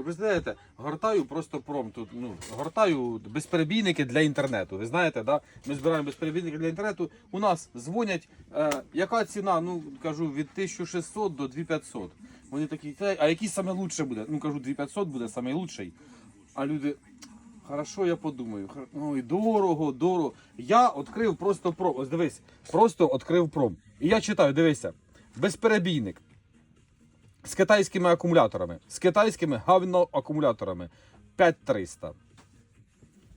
Ви представляєте, гортаю просто пром тут. Ну, гортаю безперебійники для інтернету. Ви знаєте, да? ми збираємо безперебійники для інтернету. У нас дзвонять, е, яка ціна? Ну кажу, від 1600 до 2500. Вони такі, «Та, а який саме лучше буде? Ну кажу, 2500 буде лучший. А люди. Хорошо, я подумаю. Ой, дорого, дорого. Я відкрив просто пром. Ось дивись, просто відкрив пром. І я читаю, дивися, безперебійник з китайськими акумуляторами, з китайськими гавно-акумуляторами 5300.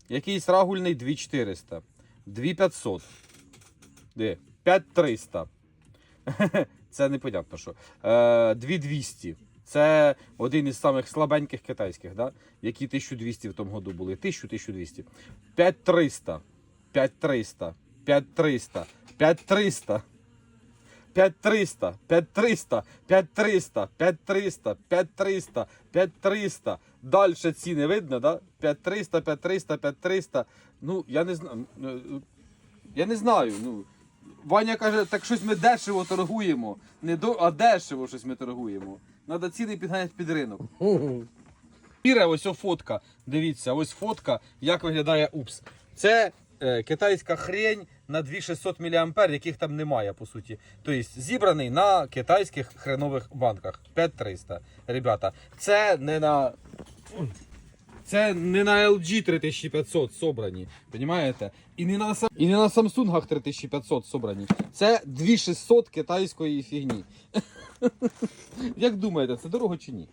Якийсь рагульний 2400, 2500. Де? 5300. Це непонятно що. Е, 2200. Це один із самих слабеньких китайських, да? які 1200 в тому году були. 1000-1200. 5300. 5300. 5300. 5300. 5300, 5300, 5300, 5300, 5300, 5300. Дальше ціни видно, да? 5300, 5300, 5300. Ну, я не знаю. Я не знаю. Ну, Ваня каже, так щось ми дешево торгуємо. Не до, а дешево щось ми торгуємо. Надо ціни підганяти під ринок. Іра, ось о фотка. Дивіться, ось фотка, як виглядає УПС. Це китайська хрень на 2600 мА, яких там немає, по суті. Тобто зібраний на китайських хренових банках. 5300. Ребята, це не на. Це не на LG 3500 собрані, розумієте? І не на і не на Samsung 3500 собрані. Це 2600 китайської фігні. Як думаєте, це дорого чи ні?